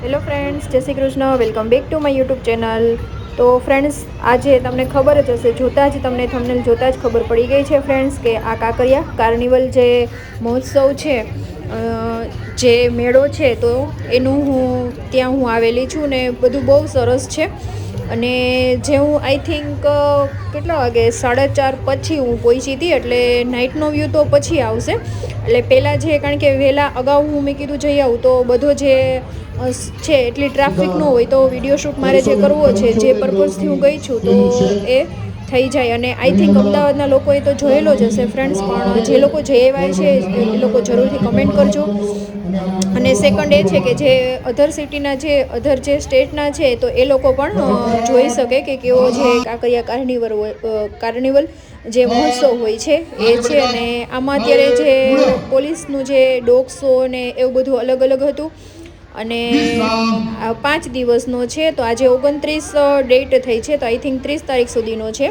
Hello friends, જય Shri Krishna. Welcome back to my YouTube channel તો friends, આજે તમને ખબર જ હશે, જોતાં જ તમને થંબનેલ જોતાં જ ખબર પડી ગઈ છે ફ્રેન્ડ્સ કે આ કાંકરિયા કાર્નિવલ જે મહોત્સવ છે જે મેળો છે, તો એનું હું, ત્યાં હું આવેલી છું ને બધું બહુ સરસ છે. અને જે હું આઈ થિંક કેટલા વાગે? સાડા ચાર પછી હું પહોંચી હતી, એટલે નાઇટનો વ્યૂ તો પછી આવશે. એટલે પહેલાં જે, કારણ કે વહેલા અગાઉ હું મેં કીધું જઈ આવું, તો બધો જે છે, એટલી ટ્રાફિક ન હોય, તો વીડિયો શૂટ મારે જે કરવો છે, જે પર્પઝથી હું ગઈ છું, તો એ થઈ જાય. અને આઈ થિંક અમદાવાદના લોકોએ તો જોયેલો જ હશે ફ્રેન્ડ્સ પણ જે લોકો જઈ આવ્યા છે, એ લોકો જરૂરથી કમેન્ટ કરજો. અને સેકન્ડ એ છે કે જે અધર સિટીના જે અધર જે સ્ટેટના છે, તો એ લોકો પણ જોઈ શકે કે કેવો જે કાંકરિયા કાર્નિવલ કાર્નિવલ જે મહોત્સવ હોય છે, એ છે. અને આમાં અત્યારે જે પોલીસનું જે ડોગ શો ને એવું બધું અલગ અલગ હતું. અને પાંચ દિવસનો છે, તો આજે ઓગણત્રીસ ડેટ થઈ છે, તો આઈ થિંક ત્રીસ તારીખ સુધીનો છે.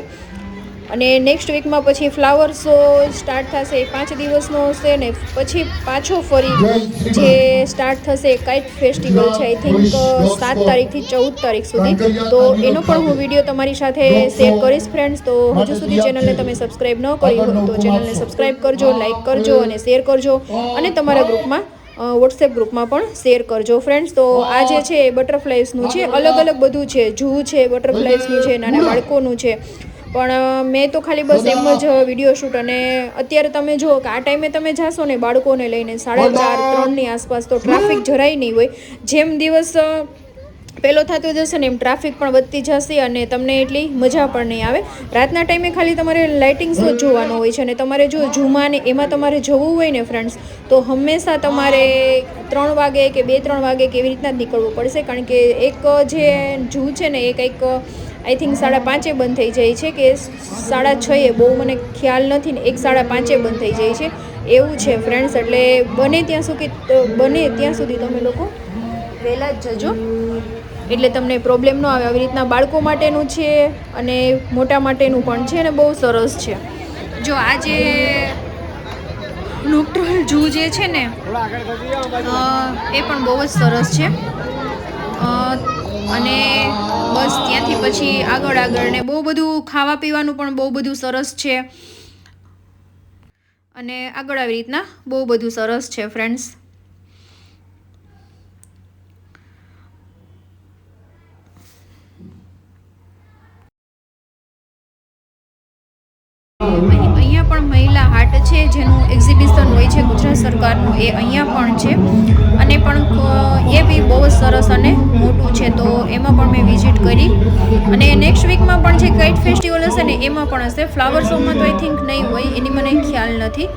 અને નેક્સ્ટ વીકમાં પછી ફ્લાવર શો સ્ટાર્ટ થશે એ પાંચ દિવસનો હશે ને પછી પાછો ફરી જે સ્ટાર્ટ થશે કાઇટ ફેસ્ટિવલ છે આઈ થિંક સાત તારીખથી ચૌદ તારીખ સુધી. તો એનો પણ હું વીડિયો તમારી સાથે શેર કરીશ ફ્રેન્ડ્સ તો હજુ સુધી ચેનલને તમે સબસ્ક્રાઈબ ન કરી હોય તો ચેનલને સબસ્ક્રાઈબ કરજો લાઈક કરજો અને શેર કરજો. અને તમારા ગ્રુપમાં વોટ્સએપ ગ્રુપમાં પણ શેર કરજો ફ્રેન્ડ્સ તો આ જે છે એ બટરફ્લાઇઝનું છે અલગ અલગ બધું છે. જૂ છે બટરફ્લાઇઝનું છે નાના બાળકોનું છે. પણ મેં તો ખાલી બસ એમ જ વીડિયો શૂટ અને અત્યારે તમે જુઓ કે આ ટાઈમે તમે જાશો ને બાળકોને લઈને સાડા ચાર ત્રણની આસપાસ તો ટ્રાફિક જરાય નહીં હોય. જેમ દિવસ પેલો થતો જશે ને એમ ટ્રાફિક પણ વધતી જશે અને તમને એટલી મજા પણ નહીં આવે. રાતના ટાઈમે ખાલી તમારે લાઇટિંગ્સ જ જોવાનું હોય છે અને તમારે જો જુમાને એમાં તમારે જવું હોય ને ફ્રેન્ડ્સ તો હંમેશા તમારે ત્રણ વાગે કે બે ત્રણ વાગે કે એવી રીતના જ નીકળવું પડશે. કારણ કે એક જે જૂ છે ને એ કંઈક આઈ થિંક સાડા પાંચે બંધ થઈ જાય છે કે સાડા છએ બહુ મને ખ્યાલ નથી ને એક સાડા પાંચે બંધ થઈ જાય છે. એવું છે ફ્રેન્ડ્સ એટલે બને ત્યાં સુધી બને ત્યાં સુધી તમે લોકો વહેલા જ જજો. એટલે તમને પ્રોબ્લેમ ન આવે. આવી રીતના બાળકો માટેનું છે અને મોટા માટેનું પણ છે અને બહુ સરસ છે. જો આજે જે જૂ જે છે ને એ પણ બહુ જ સરસ છે. અને બસ ત્યાંથી પછી આગળ આગળ ને બહુ બધું ખાવા પીવાનું પણ બહુ બધું સરસ છે. અને આગળ આવી રીતના બહુ બધું સરસ છે ફ્રેન્ડ્સ અહીં- અહીંયા પણ મહિલા હાટ છે, જેનું એક્ઝિબિશન સરકારનું એ અહીંયા પણ છે. અને પણ એ બી બહુ જ સરસ અને મોટું છે. તો એમાં પણ મેં વિઝિટ કરી. અને નેક્સ્ટ વીકમાં પણ જે કાઇટ ફેસ્ટિવલ હશે ને, એમાં પણ હશે. ફ્લાવર શોમાં તો આઈ થિંક નહીં હોય, એની મને ખ્યાલ નથી.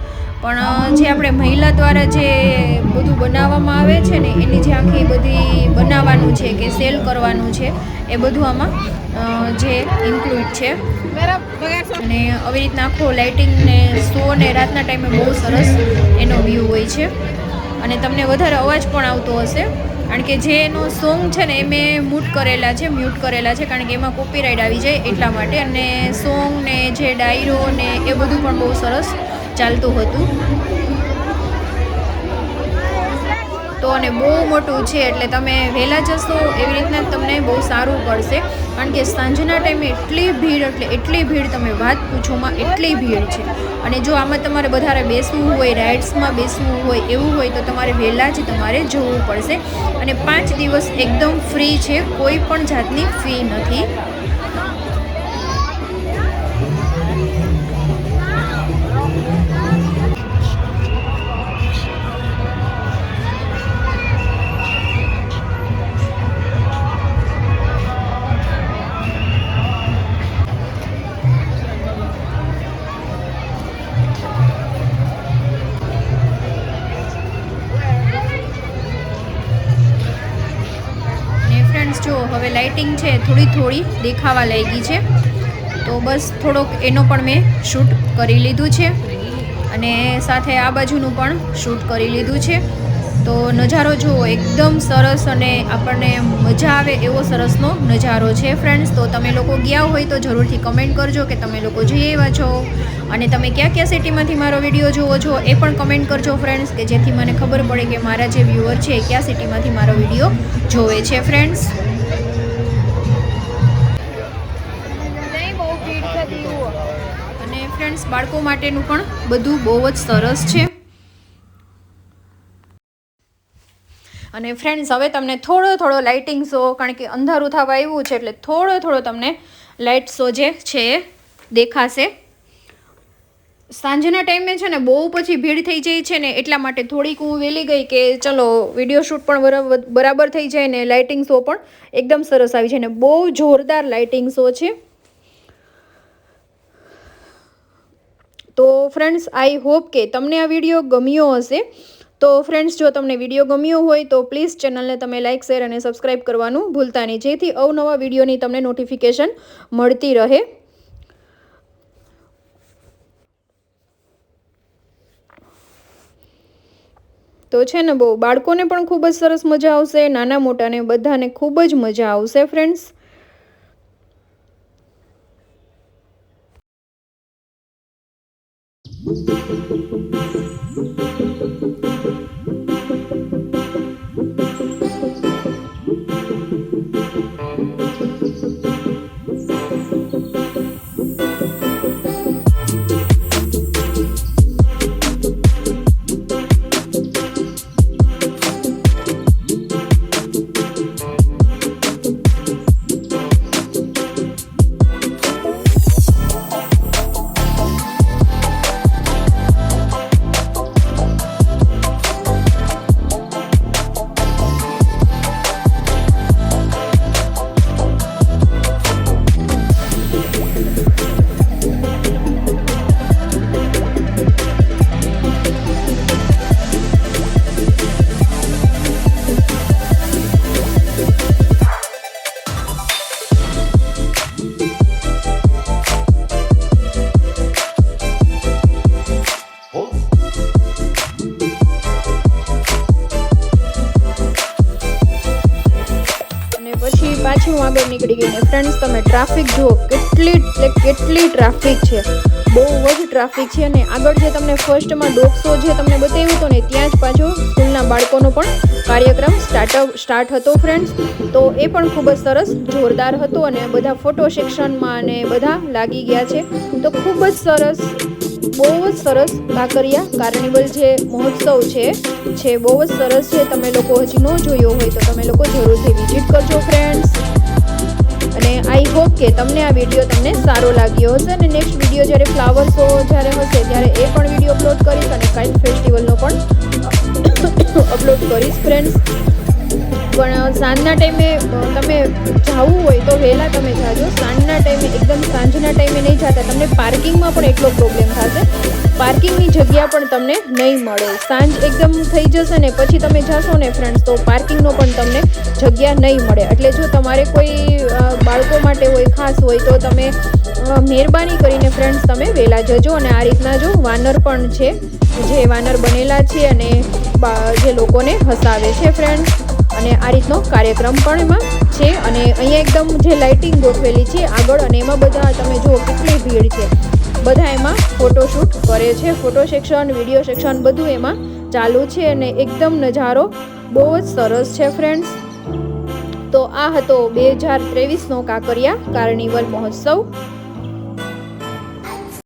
પણ જે આપણે મહિલા દ્વારા જે બધું બનાવવામાં આવે છે ને, એની જે આખી બધી બનાવવાનું છે કે સેલ કરવાનું છે, એ બધું આમાં જે ઇન્ક્લુડ છે. અને આવી રીતના આખો લાઇટિંગ ને શો ને રાતના ટાઈમે બહુ સરસ એનો વ્યૂ હોય છે. અને તમને વધારે અવાજ પણ આવતો હશે. કારણ કે જે એનો સોંગ છે ને, એ મેં મ્યુટ કરેલા છે મ્યુટ કરેલા છે, કારણ કે એમાં કોપીરાઇટ આવી જાય એટલા માટે. અને સોંગ ને, જે ડાયરો ને, એ બધું પણ બહુ સરસ ચાલતું હતું. તો અને બહુ મોટું છે એટલે તમે વહેલા જશો એવી રીતના તમને બહુ સારું પડશે. કારણ કે સાંજના ટાઈમે એટલી ભીડ, એટલે એટલી ભીડ તમે વાત પૂછોમાં એટલી ભીડ છે. અને જો આમાં તમારે વધારે બેસવું હોય રાઇડ્સમાં બેસવું હોય, એવું હોય તો તમારે વહેલા જ તમારે જવું પડશે. અને પાંચ દિવસ એકદમ ફ્રી છે, કોઈ પણ જાતની ફી નથી. હવે લાઇટિંગ છે થોડી થોડી દેખાવા લાગી છે. તો બસ થોડોક એનો પણ મેં શૂટ કરી લીધું છે અને સાથે આ બાજુનું પણ શૂટ કરી લીધું છે. તો નજારો જુઓ, એકદમ સરસ અને આપણને મજા આવે એવો સરસનો નજારો છે ફ્રેન્ડ્સ. તો તમે લોકો ગયા હોય તો જરૂરથી કમેન્ટ કરજો કે તમે લોકો જઈ આવ્યા છો. અને તમે કયા કયા સિટીમાંથી મારો વીડિયો જુઓ છો એ પણ કમેન્ટ કરજો ફ્રેન્ડ્સ, કે જેથી મને ખબર પડે કે મારા જે વ્યૂઅર છે એ કયા સિટીમાંથી મારો વીડિયો જોવે છે ફ્રેન્ડ્સ. ફ્રેન્ડ્સ, બાળકો માટેનું પણ બધું બહુ જ સરસ છે. અને ફ્રેન્ડ્સ, હવે તમને થોડો થોડો લાઇટિંગ શો, કારણ કે અંધારું થવા આવ્યું છે, એટલે થોડો થોડો તમને લાઇટ શો જે છે એ દેખાશે. સાંજના ટાઈમે છે ને બહુ પછી ભીડ થઈ જાય છે ને એટલા માટે થોડીક હું વહેલી ગઈ કે ચલો વીડિયો શૂટ પણ બરાબર થઈ જાય ને લાઇટિંગ શો પણ એકદમ સરસ આવી છે ને બહુ જોરદાર લાઇટિંગ શો છે. તો ફ્રેન્ડ્સ આઈ હોપ કે તમને આ વીડિયો ગમ્યો હશે. તો ફ્રેન્ડ્સ જો તમને વીડિયો ગમ્યો હોય તો પ્લીઝ ચેનલને તમે લાઇક શેર અને સબસ્ક્રાઈબ કરવાનું ભૂલતા નહીં. જેથી અવનવા વિડીયોની તમને નોટિફિકેશન મળતી રહે. તો છે ને બહુ, બાળકોને પણ ખૂબ જ સરસ મજા આવશે, નાના મોટાને બધાને ખૂબ જ મજા આવશે ફ્રેન્ડ્સ આગળ નીકળી ગઈ ને ફ્રેન્ડ્સ તમે ટ્રાફિક જુઓ, કેટલી, એટલે કેટલી ટ્રાફિક છે. બહુ જ ટ્રાફિક છે અને આગળ જે તમને ફર્સ્ટમાં ડોક્સો જે તમને બતાવ્યું હતું ને, ત્યાં જ પાછો સ્કૂલના બાળકોનો પણ કાર્યક્રમ સ્ટાર્ટઅપ સ્ટાર્ટ હતો ફ્રેન્ડ્સ તો એ પણ ખૂબ જ સરસ, જોરદાર હતો અને બધા ફોટો સેક્શનમાં અને બધા લાગી ગયા છે. તો ખૂબ જ સરસ, બહુ જ સરસ કાંકરિયા કાર્નિવલ જે મહોત્સવ છે છે બહુ જ સરસ છે. તમે લોકો હજી ન જોયો હોય તો તમે લોકો જરૂરથી વિઝિટ કરજો ફ્રેન્ડ કે તમને આ વીડિયો તમને સારો લાગ્યો હશે અને નેક્સ્ટ વીડિયો જ્યારે ફ્લાવર શો જ્યારે હશે, ત્યારે એ પણ વીડિયો અપલોડ કરીશ અને કાઇન્ડ ફેસ્ટિવલનો પણ અપલોડ કરીશ ફ્રેન્ડ્સ પણ સાંજના ટાઈમે તમે જવું હોય તો વહેલા તમે જાજો. સાંજના ટાઈમે, એકદમ સાંજના ટાઈમે નહીં જતા. તમને પાર્કિંગમાં પણ એટલો પ્રોબ્લેમ થશે. પાર્કિંગની જગ્યા પણ તમને નહીં મળે. સાંજ એકદમ થઈ જશે ને પછી તમે જશો ને ફ્રેન્ડ્સ તો પાર્કિંગનો પણ તમને જગ્યા નહીં મળે. એટલે જો તમારે કોઈ બાળકો માટે હોય, ખાસ હોય, તો તમે મહેરબાની કરીને ફ્રેન્ડ્સ તમે વહેલા જજો અને આ રીતના જો વાનર પણ છે, જે વાનર બનેલા છે અને જે લોકોને હસાવે છે ફ્રેન્ડ્સ અને આ રીતનો કાર્યક્રમ પણ એમાં છે અને અહીંયા એકદમ જે લાઇટિંગ ગોઠવેલી છે આગળ અને એમાં બધા તમે જુઓ કેટલી ભીડ છે. બધા એમાં ફોટોશૂટ કરે છે. ફોટો સેક્શન વીડિયો સેક્શન બધું એમાં ચાલુ છે અને એકદમ નજારો બહુ જ સરસ છે ફ્રેન્ડ્સ તો આ હતો બે હજાર ત્રેવીસનો કાંકરિયા કાર્નિવલ મહોત્સવ.